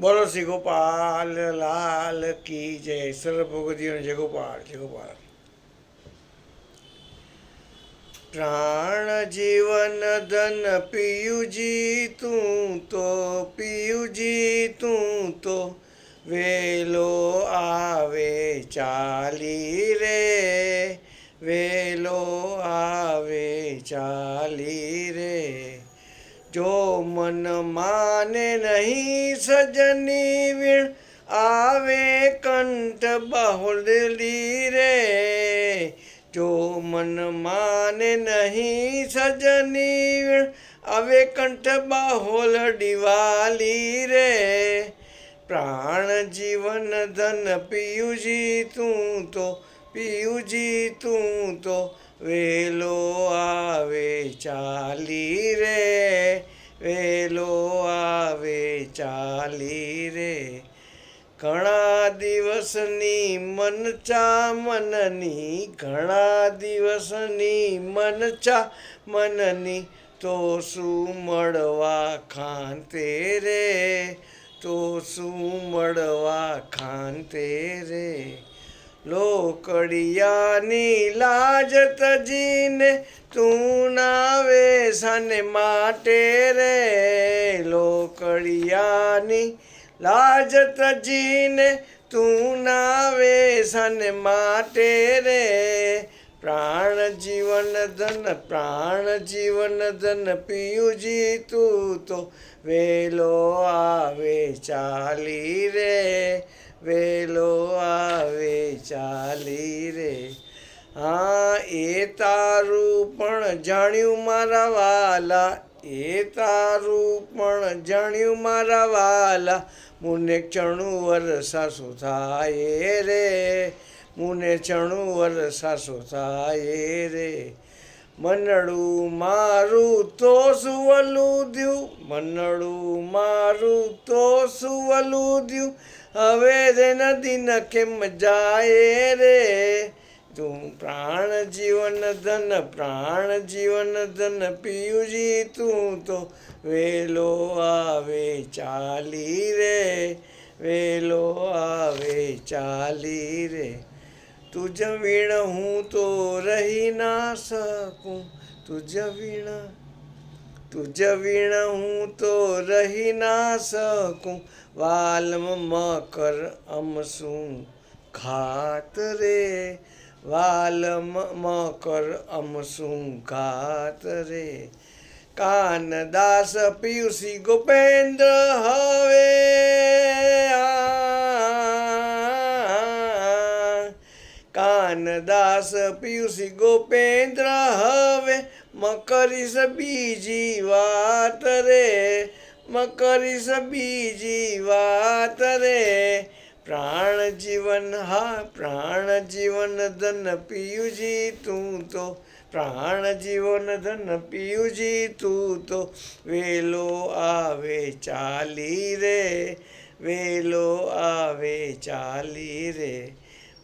બોલો શ્રી ગોપાલ, લાલ કી જય. સર્વ ભગવતીઓ જય ગોપાલ જય ગોપાલ. પ્રાણ જીવન ધન પિયુજી તું તો પિયુજી તું તો, વેલો આવે ચાલી રે, વેલો આવે ચાલી જો મન માને નહીં સજની વીણ, આવે કંઠ બહુડલી રે. જો મન માને નહીં સજની વીણ, આવે કંઠ બાહોલ દિવાલી રે. પ્રાણ જીવન ધન પિયુજી તું તો, પિયુજી તું તો, વેલો આવે ચાલી રે. વેલો આવે ચાલી રે. ઘણા દિવસની મનચા મનની, ઘણા દિવસની મનચા મનની, તો શું મળવા ખાંતે રે? તો શું મળવા ખાંતે રે? લોકડિયાની લાજ તજીને તું નાવે સન માટે રે. લોકડિયાની લાજ તજીને તું નાવે સન માટે રે. પ્રાણ જીવન ધન, પ્રાણ જીવન ધન પિયુજી તું તો વેલો આવે ચાલી રે. વેલો આવે ચાલી રે. હા, એ તારું પણ જાણ્યું મારા વાલા. એ તારું પણ જાણ્યું મારા વાલા. મુને ચણું સાસુ થાય રે? મુને ચણું શું થાય રે? મનડું મારું તો સુવલું દ્યું. મનડું મારું તો સુવલું દ્યું. હવે રે નદી કેમ જાય રે? તું પ્રાણ જીવન ધન, પ્રાણ જીવન ધન પિયુજી, તું તો વેલો આવે ચાલી રે, વેલો આવે ચાલી રે. તુજ વીણ હું તો રહી ના શકું, તુજ વીણ તુજ વીણ હું તો રહી ના શકું વાલમ મકર અમસું ઘાત રે વાલમ મકર અમસું ઘાત રે કાનદાસ પિયુષી ગોપેન્દ્ર હવે. કાનદાસ પિયુષી ગોપેન્દ્ર હવે મકરીશ બીજી વાત રે મકરીશ બીજી વાત રે. પ્રાણ જીવન હા, પ્રાણ જીવન ધન પિયુજી તું તો, પ્રાણ જીવન ધન પિયુજી તું તો. વેલો આવે ચાલી રે, વેલો આવે ચાલી રે.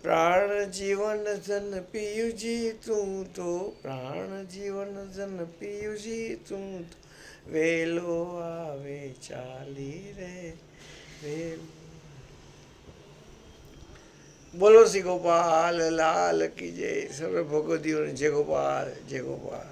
પ્રાણ જીવન ધન પિયુજી તું તો પ્રાણ જીવન ધન પિયુજી તું. તો વેલો આવે, ચાલી રે, વેલો. બોલો શ્રી ગોપાલ, લાલ કી જય. સર્વ ભગવતીઓને જય ગોપાલ જય ગોપાલ.